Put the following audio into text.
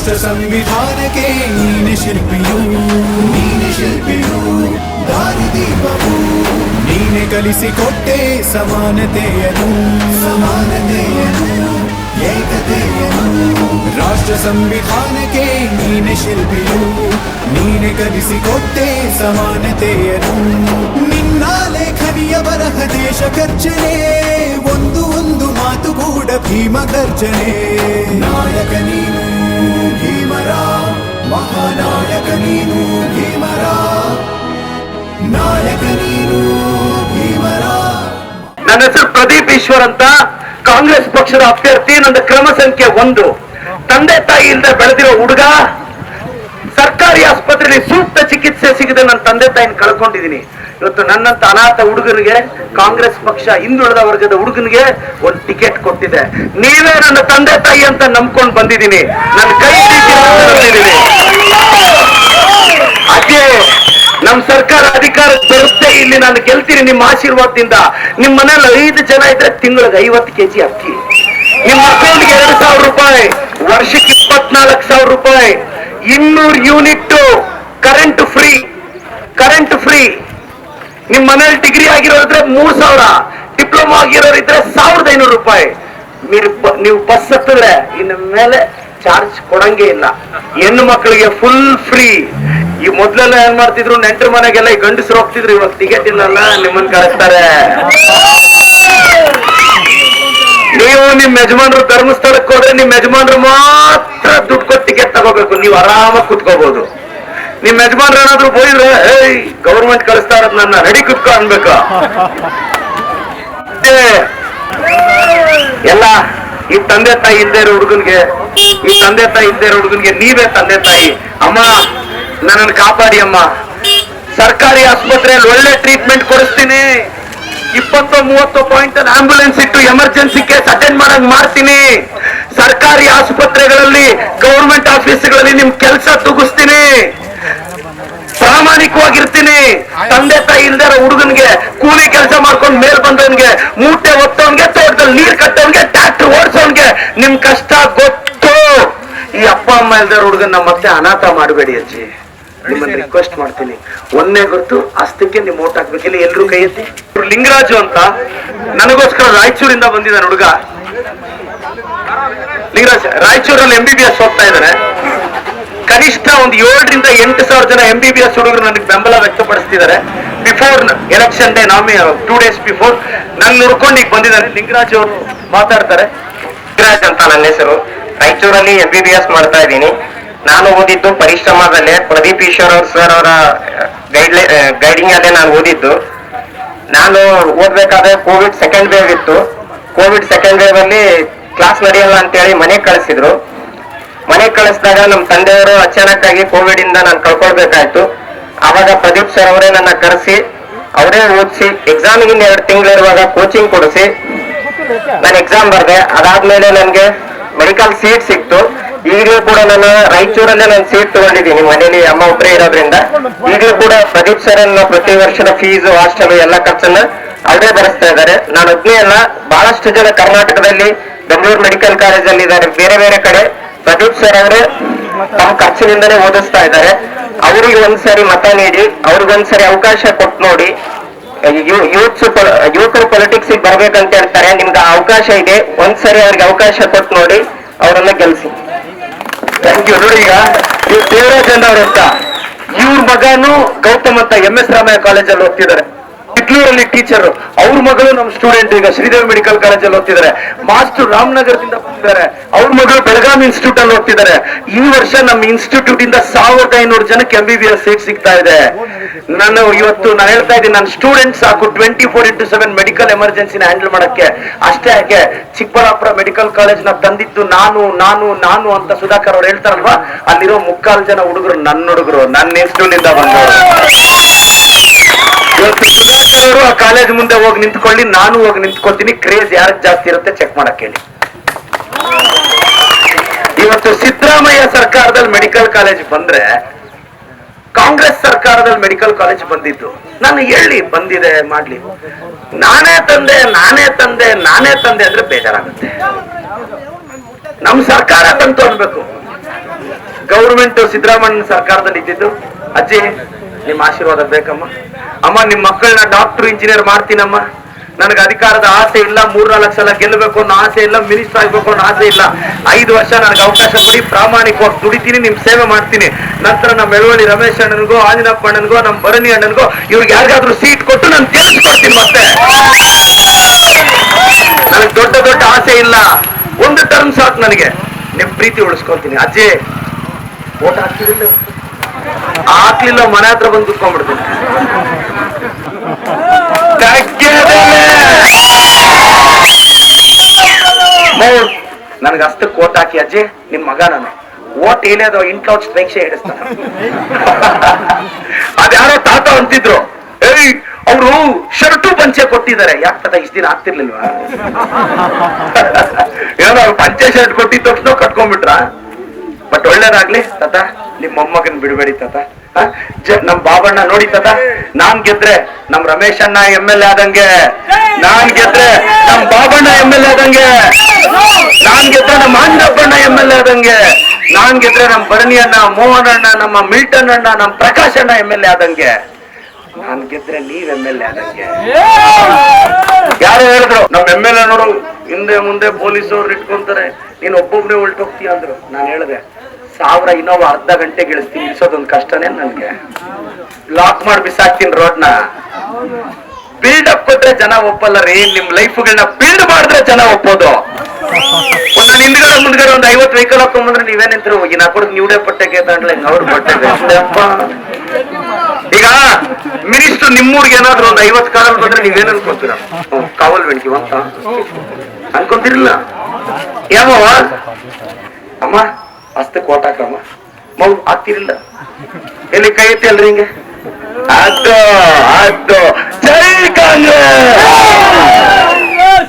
ರಾಷ್ಟ್ರ ಸಂವಿಧಾನಕ್ಕೆ ನೀನೆ ಶಿಲ್ಪಿಯು ನೀನೆ ಶಿಲ್ಪಿಯು ದಾರಿದೀಪವು ನೀನೆ ಕಲಿಸಿಕೊಟ್ಟೆ ಸಮಾನತೆಯನು ಸಮಾನತೆಯನು ಏಕತೆಯನು ರಾಷ್ಟ್ರ ಸಂವಿಧಾನಕ್ಕೆ ನೀನೆ ಶಿಲ್ಪಿಯು ನೀನೆ ಕಲಿಸಿಕೊಟ್ಟೆ ಸಮಾನತೆಯನು ನಿನ್ನ ಲೇಖನಿಯ ಬರಹ ದೇಶ ಖರ್ಚನೆ ಒಂದು ಒಂದು ಮಾತು ಕೂಡ ಭೀಮ ಗರ್ಜನೆ ನಾಯಕ ನನ್ನ ಹೆಸರು ಪ್ರದೀಪ್ ಈಶ್ವರ್ ಅಂತ ಕಾಂಗ್ರೆಸ್ ಪಕ್ಷದ ಅಭ್ಯರ್ಥಿ ನನ್ನ ಕ್ರಮ ಸಂಖ್ಯೆ ಒಂದು. ತಂದೆ ತಾಯಿ ಇಲ್ಲದೆ ಬೆಳೆದಿರೋ ಹುಡುಗ, ಸರ್ಕಾರಿ ಆಸ್ಪತ್ರೆಯಲ್ಲಿ ಸೂಕ್ತ ಚಿಕಿತ್ಸೆ ಸಿಗದೆ ನನ್ನ ತಂದೆ ತಾಯಿನ ಕಳ್ಕೊಂಡಿದ್ದೀನಿ. ಇವತ್ತು ನನ್ನಂತ ಅನಾಥ ಹುಡುಗನಿಗೆ, ಕಾಂಗ್ರೆಸ್ ಪಕ್ಷ ಹಿಂದುಳಿದ ವರ್ಗದ ಹುಡುಗನಿಗೆ ಒಂದು ಟಿಕೆಟ್ ಕೊಟ್ಟಿದೆ. ನೀವೇ ನನ್ನ ತಂದೆ ತಾಯಿ ಅಂತ ನಂಬ್ಕೊಂಡು ಬಂದಿದ್ದೀನಿ. ನನ್ನ ಕೈ. ಅದೇ ನಮ್ ಸರ್ಕಾರ ಅಧಿಕಾರಕ್ಕೆ ಬರುತ್ತೆ. ಇಲ್ಲಿ ನಾನು ಗೆಲ್ತೀನಿ ನಿಮ್ಮ ಆಶೀರ್ವಾದದಿಂದ. ನಿಮ್ಮ ಮನೇಲಿ ಐದು ಜನ ಇದ್ರೆ ತಿಂಗಳಿಗೆ ಐವತ್ತು ಕೆಜಿ ಅಕ್ಕಿ. ನಿಮ್ಮ ಅಕೌಂಟ್ಗೆ ಎರಡು ಸಾವಿರ ರೂಪಾಯಿ. ವರ್ಷಕ್ಕೆ ಇಪ್ಪತ್ನಾಲ್ಕು ಸಾವಿರ ರೂಪಾಯಿ. ಇನ್ನೂರು unit current free current free ನಿಮ್ಮ ಮನೇಲಿ ಡಿಗ್ರಿ ಆಗಿರೋದ್ರೆ ಮೂರ್ ಸಾವಿರ. ಡಿಪ್ಲೊಮಾ ಆಗಿರೋರಿದ್ರೆ ಸಾವಿರದ ಐನೂರು ರೂಪಾಯಿ. ನೀವು ಬಸ್ ಹತ್ತಿದ್ರೆ ಇನ್ನು ಮೇಲೆ ಚಾರ್ಜ್ ಕೊಡಂಗೇ ಇಲ್ಲ. ಹೆಣ್ಣು ಮಕ್ಕಳಿಗೆ ಫುಲ್ ಫ್ರೀ ಈ ಮೊದ್ಲೆಲ್ಲ ಏನ್ ಮಾಡ್ತಿದ್ರು? ನೆಂಟರ ಮನೆಗೆಲ್ಲ ಈ ಗಂಡಸರು ಹೋಗ್ತಿದ್ರು. ಇವಾಗ ಟಿಕೆಟ್ ಇಲ್ಲಲ್ಲ ನಿಮ್ಮನ್ನ ಕಳಿಸ್ತಾರೆ ನೀವು ನಿಮ್ ಯಜಮಾನ್ರು ಧರ್ಮಸ್ಥಳಕ್ಕೆ ಹೋದ್ರೆ ನಿಮ್ ಯಜಮಾನ್ರು ಮಾತ್ರ ದುಡ್ಡು ಕೊಟ್ಟು ಟಿಕೆಟ್ ತಗೋಬೇಕು. ನೀವು ಆರಾಮಾಗಿ ಕುತ್ಕೋಬಹುದು ನಿಮ್ ಯಜಮಾನ್ರು ಏನಾದ್ರು ಹೋಯ್ರೆ ಏಯ್ ಗೌರ್ಮೆಂಟ್ ಕಳಿಸ್ತಾ ಇರೋದ್ ನನ್ನ ರೆಡಿ ಕುತ್ಕೊ ಅನ್ಬೇಕು. ಎಲ್ಲ, ಈ ತಂದೆ ತಾಯಿ ಇದ್ದೇ ಇರೋ ಹುಡುಗನ್ಗೆ, ಈ ತಂದೆ ತಾಯಿ ಇದ್ದೇ ಇರೋ ಹುಡುಗನ್ಗೆ ನೀವೇ ತಂದೆ ತಾಯಿ. ಅಮ್ಮ ನನ್ನನ್ನು ಕಾಪಾಡಿ ಅಮ್ಮ. ಸರ್ಕಾರಿ ಆಸ್ಪತ್ರೆಯಲ್ಲಿ ಒಳ್ಳೆ ಟ್ರೀಟ್ಮೆಂಟ್ ಕೊಡಿಸ್ತೀನಿ. ಇಪ್ಪತ್ತು, ಮೂವತ್ತು ಪಾಯಿಂಟ್ ಆಂಬ್ಯುಲೆನ್ಸ್ ಇಟ್ಟು ಎಮರ್ಜೆನ್ಸಿ ಕೇಸ್ ಅಟೆಂಡ್ ಮಾಡಂಗ್ ಮಾಡ್ತೀನಿ. ಸರ್ಕಾರಿ ಆಸ್ಪತ್ರೆಗಳಲ್ಲಿ ಗೌರ್ಮೆಂಟ್ ಆಫೀಸ್ಗಳಲ್ಲಿ ನಿಮ್ ಕೆಲಸ ತುಗಿಸ್ತೀನಿ. ಪ್ರಾಮಾಣಿಕವಾಗಿರ್ತೀನಿ. ತಂದೆ, ತಾಯಿ ಇಲ್ದಾರ ಹುಡುಗನ್ಗೆ ಕೂಲಿ ಕೆಲಸ ಮಾಡ್ಕೊಂಡ್ ಮೇಲ್ ಬಂದವನ್ಗೆ, ಮೂಟೆ ಒತ್ತವನ್ಗೆ, ತೋಟದಲ್ಲಿ ನೀರ್ ಕಟ್ಟವನ್ಗೆ ಟ್ಯಾಕ್ಟರ್ ಓಡಿಸೋನ್ಗೆ ನಿಮ್ ಕಷ್ಟ ಗೊತ್ತು. ಈ ಅಪ್ಪ, ಅಮ್ಮ ಇಲ್ದೇ ಹುಡುಗನ್ನ ಮತ್ತೆ ಅನಾಥ ಮಾಡಬೇಡಿ ಅಜ್ಜಿ. ನಿಮ್ಮನ್ನ ರಿಕ್ವೆಸ್ಟ್ ಮಾಡ್ತೀನಿ. ಒಂದೇ ಗೊತ್ತು ಅಸ್ತಕ್ಕೆ ನಿಮ್ ಓಟ್ ಹಾಕ್ಬೇಕಿಲ್ಲ ಎಲ್ರು ಕೈ ಎತ್ತಿ. ಇವ್ರು ಲಿಂಗರಾಜು ಅಂತ ನನಗೋಸ್ಕರ ರಾಯಚೂರಿಂದ ಬಂದಿದ್ದಾನೆ ಹುಡುಗ. ಲಿಂಗರಾಜ್ ರಾಯಚೂರಲ್ಲಿ ಎಂ ಬಿ ಬಿ ಎಸ್ ಹೋಗ್ತಾ ಇದ್ದಾರೆ ಕನಿಷ್ಠ ಒಂದು ಏಳರಿಂದ ಎಂಟು ಸಾವಿರ ಜನ ಎಂ ಬಿ ಬಿ ಎಸ್ ಹುಡುಗರು ನನಗೆ ಬೆಂಬಲ ವ್ಯಕ್ತಪಡಿಸ್ತಿದ್ದಾರೆ. ಬಿಫೋರ್ ಎಲೆಕ್ಷನ್ ಡೇ ನಾಮಿ ಟೂ ಡೇಸ್ ಬಿಫೋರ್ ನನ್ನ ನೋಡ್ಕೊಂಡು ಈಗ ಬಂದಿದ್ದಾರೆ. ಲಿಂಗರಾಜ್ ಅವರು ಮಾತಾಡ್ತಾರೆ. ಲಿಂಗರಾಜ್ ಅಂತ ನನ್ನ ಹೆಸರು. ರಾಯಚೂರಲ್ಲಿ ಎಂ ಬಿ ಬಿ ಎಸ್ ಮಾಡ್ತಾ ಇದ್ದೀನಿ. ನಾನು ಓದಿದ್ದು ಪರಿಶ್ರಮದಲ್ಲೇ ಪ್ರದೀಪ್ ಈಶ್ವರ್ ಸರ್ ಅವರ ಗೈಡ್ ಗೈಡಿಂಗ್ ಅಲ್ಲೇ ನಾನು ಓದಿದ್ದು. ನಾನು ಓದ್ಬೇಕಾದ್ರೆ ಕೋವಿಡ್ ಸೆಕೆಂಡ್ ವೇವ್ ಇತ್ತು. ಕೋವಿಡ್ ಸೆಕೆಂಡ್ ವೇವ್ ಅಲ್ಲಿ ಕ್ಲಾಸ್ ನಡೆಯಲ್ಲ ಅಂತೇಳಿ ಮನೆಗೆ ಕಳಿಸಿದ್ರು. ಮನೆಗೆ ಕಳಿಸಿದಾಗ ನಮ್ಮ ತಂದೆಯವರು ಅಚಾನಕ್ಕಾಗಿ ಕೋವಿಡ್ ಇಂದ ನಾನು ಕಳ್ಕೊಳ್ಬೇಕಾಯ್ತು. ಆವಾಗ ಪ್ರದೀಪ್ ಸರ್ ಅವರೇ ನನ್ನ ಕರೆಸಿ, ಅವರೇ ಓದಿಸಿ ಎಕ್ಸಾಮಿಗೆ ಎರಡು ತಿಂಗಳಿರುವಾಗ ಕೋಚಿಂಗ್ ಕೊಡಿಸಿ. ನಾನು ಎಕ್ಸಾಮ್ ಬರ್ದೆ. ಅದಾದ್ಮೇಲೆ ನನಗೆ ಮೆಡಿಕಲ್ ಸೀಟ್ ಸಿಕ್ತು. ಈಗಲೂ ಕೂಡ ನಾನು ರಾಯಚೂರಲ್ಲೇ ನಾನು ಸೀಟ್ ತಗೊಂಡಿದ್ದೀನಿ. ಮನೇಲಿ ಅಮ್ಮ ಒಬ್ಬರೇ ಇರೋದ್ರಿಂದ. ಈಗಲೂ ಕೂಡ ಪ್ರದೀಪ್ ಸರ್ ಅನ್ನ ಪ್ರತಿ ವರ್ಷದ ಫೀಸ್ ಹಾಸ್ಟೆಲ್ ಎಲ್ಲ ಖರ್ಚನ್ನ ಅವರೇ ಭರಿಸ್ತಾ ಇದ್ದಾರೆ. ನಾನು ಒಬ್ಬನೇ ಅಲ್ಲ ಬಹಳಷ್ಟು ಜನ ಕರ್ನಾಟಕದಲ್ಲಿ ಬೆಂಗಳೂರು ಮೆಡಿಕಲ್ ಕಾಲೇಜಲ್ಲಿ ಇದ್ದಾರೆ. ಬೇರೆ ಬೇರೆ ಕಡೆ ಪ್ರದೀಪ್ ಸರ್ ಅವರೇ ತಮ್ಮ ಖರ್ಚಿನಿಂದನೇ ಓದಿಸ್ತಾ ಇದ್ದಾರೆ. ಅವರಿಗೆ ಒಂದ್ಸರಿ ಮತ ನೀಡಿ ಅವ್ರಿಗೊಂದ್ಸರಿ ಅವಕಾಶ ಕೊಟ್ಟು ನೋಡಿ. ಯೂತ್ಸ್ ಯುವಕರು ಪೊಲಿಟಿಕ್ಸ್ ಬರ್ಬೇಕಂತ ಹೇಳ್ತಾರೆ. ನಿಮ್ಗೆ ಅವಕಾಶ ಇದೆ. ಒಂದ್ಸರಿ ಅವ್ರಿಗೆ ಅವಕಾಶ ಕೊಟ್ಟು ನೋಡಿ, ಅವರನ್ನ ಗೆಲ್ಸಿ. ಥ್ಯಾಂಕ್ ಯು ನೋಡಿ ಈಗ ಇವ್ರು ದೇವರಾಜ್ ಅಂತ. ಇವ್ರ ಮಗನು ಗೌತಮ್ ಅಂತ ಎಂ ಎಸ್ ರಾಮಯ್ಯ ಕಾಲೇಜಲ್ಲಿ ಓದ್ತಿದ್ದಾರೆ. ಚಿಕ್ಲೂರಲ್ಲಿ ಟೀಚರ್ ಅವ್ರ ಮಗಳು ನಮ್ಮ ಸ್ಟೂಡೆಂಟ್ ಈಗ ಶ್ರೀದೇವಿ ಮೆಡಿಕಲ್ ಕಾಲೇಜಲ್ಲಿ ಓದ್ತಿದ್ದಾರೆ ಮಾಸ್ಟರ್ ರಾಮನಗರದಿಂದ ಬಂದಿದ್ದಾರೆ. ಅವ್ರ ಮಗಳು ಬೆಳಗಾಂ ಇನ್ಸ್ಟಿಟ್ಯೂಟ್ ಅಲ್ಲಿ ಓದ್ತಿದ್ದಾರೆ ಈ ವರ್ಷ ನಮ್ಮ ಇನ್ಸ್ಟಿಟ್ಯೂಟ್ ಇಂದ ಸಾವಿರದ ಐನೂರು ಜನಕ್ಕೆ M B B S seat ಸಿಗ್ತಾ ಇದೆ. ನಾನು ಇವತ್ತು ನಾನು ಹೇಳ್ತಾ ಇದ್ದೀನಿ, ನನ್ನ ಸ್ಟೂಡೆಂಟ್ ಸಾಕು twenty four into seven medical ಎಮರ್ಜೆನ್ಸಿನ handle ಮಾಡಕ್ಕೆ. ಅಷ್ಟೇ ಯಾಕೆ ಚಿಕ್ಕಬಳ್ಳಾಪುರ ಮೆಡಿಕಲ್ ಕಾಲೇಜ್ನ ತಂದಿದ್ದು ನಾನು ನಾನು ನಾನು ಅಂತ ಸುಧಾಕರ್ ಅವ್ರು ಹೇಳ್ತಾರಲ್ವಾ? ಅಲ್ಲಿರೋ ಮುಕ್ಕಾಲು ಜನ ಹುಡುಗರು ನನ್ನ ಹುಡುಗರು. ನನ್ನ ಇನ್ಸ್ಟಿಟ್ಯೂಟ್ ಇಂದ ಬಂದವರು. ಅವರು ಆ ಕಾಲೇಜ್ ಮುಂದೆ ಹೋಗಿ ನಿಂತ್ಕೊಳ್ಳಿ, ನಾನು ಹೋಗಿ ನಿಂತ್ಕೊತೀನಿ ಕ್ರೇಜ್ ಯಾರಿಗೆ ಜಾಸ್ತಿ ಇರುತ್ತೆ ಚೆಕ್ ಮಾಡಕ್ ಹೇಳಿ. ಇವತ್ತು ಸಿದ್ದರಾಮಯ್ಯ ಸರ್ಕಾರದಲ್ಲಿ ಮೆಡಿಕಲ್ ಕಾಲೇಜ್ ಬಂದ್ರೆ, ಕಾಂಗ್ರೆಸ್ ಸರ್ಕಾರದಲ್ಲಿ ಮೆಡಿಕಲ್ ಕಾಲೇಜ್ ಬಂದಿದ್ದು. ನಾನು ಹೇಳಿ, ಬಂದಿದೆ, ಮಾಡ್ಲಿ. ನಾನೇ ತಂದೆ ನಾನೇ ತಂದೆ ನಾನೇ ತಂದೆ ಅಂದ್ರೆ ಬೇಜಾರಾಗುತ್ತೆ. ನಮ್ ಸರ್ಕಾರ ತಂತು ಅನ್ಬೇಕು. ಗೌರ್ಮೆಂಟ್ ಸಿದ್ದರಾಮಯ್ಯ ಸರ್ಕಾರದಲ್ಲಿ ಇದ್ದಿದ್ದು. ಅಜ್ಜಿ ನಿಮ್ಮ ಆಶೀರ್ವಾದ ಬೇಕಮ್ಮ. ಅಮ್ಮ, ನಿಮ್ಮ ಮಕ್ಕಳನ್ನ ಡಾಕ್ಟರ್ ಇಂಜಿನಿಯರ್ ಮಾಡ್ತೀನಮ್ಮ. ನನಗೆ ಅಧಿಕಾರದ ಆಸೆ ಇಲ್ಲ, ಮೂರ್ನಾಲ್ಕು ಸಲ ಗೆಲ್ಲಬೇಕು ಅನ್ನೋ ಆಸೆ ಇಲ್ಲ ಮಿನಿಸ್ಟರ್ ಆಗ್ಬೇಕು ಅನ್ನೋ ಆಸೆ ಇಲ್ಲ. ಐದು ವರ್ಷ ನನಗೆ ಅವಕಾಶ ಕೊಡಿ ಪ್ರಾಮಾಣಿಕವಾಗಿ ದುಡಿತೀನಿ, ನಿಮ್ ಸೇವೆ ಮಾಡ್ತೀನಿ. ನಂತರ ನಮ್ಮ ಮೆಳವಳ್ಳಿ ರಮೇಶ್ ಅಣ್ಣನಿಗೋ ಆಂಜನಪ್ಪ ಅಣ್ಣನಿಗೋ, ನಮ್ಮ ಭರಣಿ ಅಣ್ಣನಿಗೋ, ಇವ್ರಿಗೆ ಯಾರಿಗಾದ್ರೂ ಸೀಟ್ ಕೊಟ್ಟು ನಾನು ಗೆಲ್ಲಿಸ್ಕೊಡ್ತೀನಿ ಮತ್ತೆ. ನನಗೆ ದೊಡ್ಡ ದೊಡ್ಡ ಆಸೆ ಇಲ್ಲ. ಒಂದು ಟರ್ಮ್ ಸಾಕು ನನಗೆ. ನಿಮ್ ಪ್ರೀತಿ ಉಳಿಸ್ಕೊಳ್ತೀನಿ. ಅಜ್ಜಿ, ಓಟ್ ಹಾಕ್ತಿರಲಿಲ್ಲ ಹಾಕ್ಲಿಲ್ಲ ಮನೆ ಹತ್ರ ಬಂದು ಕುತ್ಕೊಂಡ್ಬಿಡ್ತೀನಿ. ನನಗೆ ಅಷ್ಟು ಕೋಟ್ ಹಾಕಿ ಅಜ್ಜಿ ನಿಮ್ ಮಗ ನಾನು. ಓಟ್ ಏನೇದು ಇಂಟ್ಲೌಟ್ ಸ್ಟ್ರೈಕ್ ಹಿಡಿಸ್ತಾನ ಅದ್ಯಾರೋ ತಾತ ಅಂತಿದ್ರು. ಏಯ್, ಅವರು ಶರ್ಟು ಪಂಚೆ ಕೊಟ್ಟಿದ್ದಾರೆ. ಯಾಕೆ ತಾತ ಇಷ್ಟ ದಿನ ಆಗ್ತಿರ್ಲಿಲ್ವಾ? ಏನೋ ಪಂಚೆ ಶರ್ಟ್ ಕೊಟ್ಟಿದ್ದ ತಕ್ಷಣ ಕಟ್ಕೊಂಡ್ಬಿಟ್ರ? ಬಟ್ ಒಳ್ಳೇದಾಗ್ಲಿ, ತಾತ. ನಿಮ್ ಮೊಮ್ಮಗನ್ ಬಿಡಬೇಡಿ, ತಾತ. ನಮ್ ಬಾಬಣ್ಣ ನೋಡಿ, ತಾತ. ನಾನ್ ಗೆದ್ರೆ ನಮ್ ರಮೇಶ್ ಅಣ್ಣ ಎಂ ಎಲ್ ಎ ಆದಂಗೆ. ನಾನ್ ಗೆದ್ರೆ ನಮ್ ಬಾಬಣ್ಣ ಎಂ ಎಲ್ ಎ ಆದಂಗೆ. ನಾನ್ ಗೆದ್ರೆ ನಮ್ ಆಂಜಪ್ಪಣ್ಣ ಎಂ ಎಲ್ ಎ ಆದಂಗೆ. ನಾನ್ ಗೆದ್ರೆ ನಮ್ ಭರಣಿ ಅಣ್ಣ, ಮೋಹನ್ ಅಣ್ಣ, ನಮ್ಮ ಮಿಲ್ಟನ್ ಅಣ್ಣ, ನಮ್ ಪ್ರಕಾಶ್ ಅಣ್ಣ ಎಂ ಎಲ್ ಎ ಆದಂಗೆ. ನಾನ್ ಗೆದ್ರೆ ನೀವ್ ಎಂ ಎಲ್ ಎ ಆದಂಗೆ. ಯಾರು ಹೇಳಿದ್ರು, ನಮ್ ಎಂ ಎಲ್ ಎ ನೋಡು ಹಿಂದೆ ಮುಂದೆ ಪೊಲೀಸವ್ರು ಇಟ್ಕೊಂತಾರೆ. ನೀನ್ ಒಬ್ಬೊಬ್ನೇ ಹೊಲ್ಟೋಗ್ತೀಯ ಅಂದ್ರು. ನಾನು ಹೇಳಿದೆ ಸಾವಿರ ಇನ್ನೋವ ಅರ್ಧ ಗಂಟೆ ಇಳಿಸ್ತೀನಿ, ಇಳಿಸೋದೊಂದು ಕಷ್ಟನೇ ನನಗೆ. ಲಾಕ್ ಮಾಡಿ ಬಿಸಾಕ್ತೀನಿ ರೋಡ್ನ. ಬಿಲ್ಡಪ್ ಕೊಟ್ರೆ ಜನ ಒಪ್ಪಲ್ಲ ರೀ, ನಿಮ್ ಲೈಫ್ಗಳನ್ನ ಬಿಲ್ಡ್ ಮಾಡಿದ್ರೆ ಜನ ಒಪ್ಪೋದು. ಒಂದ್ ಹಿಂದ್ಗಡೆ ಮುಂದ್ಗಡೆ ಒಂದ್ ಐವತ್ತು ವೆಹಿಕಲ್ ಹಾಕೊಂಡ್ಬಂದ್ರೆ ಹೋಗಿ ನಾ ನಾಲ್ಕು ನೀವೇ ಪಟ್ಟೆಗೆ ತಾಂಡ್ಲೆ ಅವ್ರು ಈಗ ಮಿನಿಸ್ಟರ್ ನಿಮ್ಮೂರ್ಗೆ ಏನಾದ್ರು ಒಂದ್ ಐವತ್ ಕಾಲಲ್ಲಿ ಬಂದ್ರೆ ನೀವೇನ್ ಅನ್ಕೊಂತೀರ? ಕಾವಲ್ ಬೆಣಕಿ ಅಂತ ಅನ್ಕೊಂತಿರಲಿಲ್ಲ. ಯಾವ ಅಮ್ಮ? ಅಸ್ತ ಕೋಟ್ ಮಗು ಆಗ್ತಿರಿಲ್ಲ ಎಲ್ಲಿ ಕೈ ಐತಿ ಅಲ್ರಿ ಹಿಂಗೆ? ಅದು ಅದು ಜೈ ಕಾಂಗ್ರೆಸ್!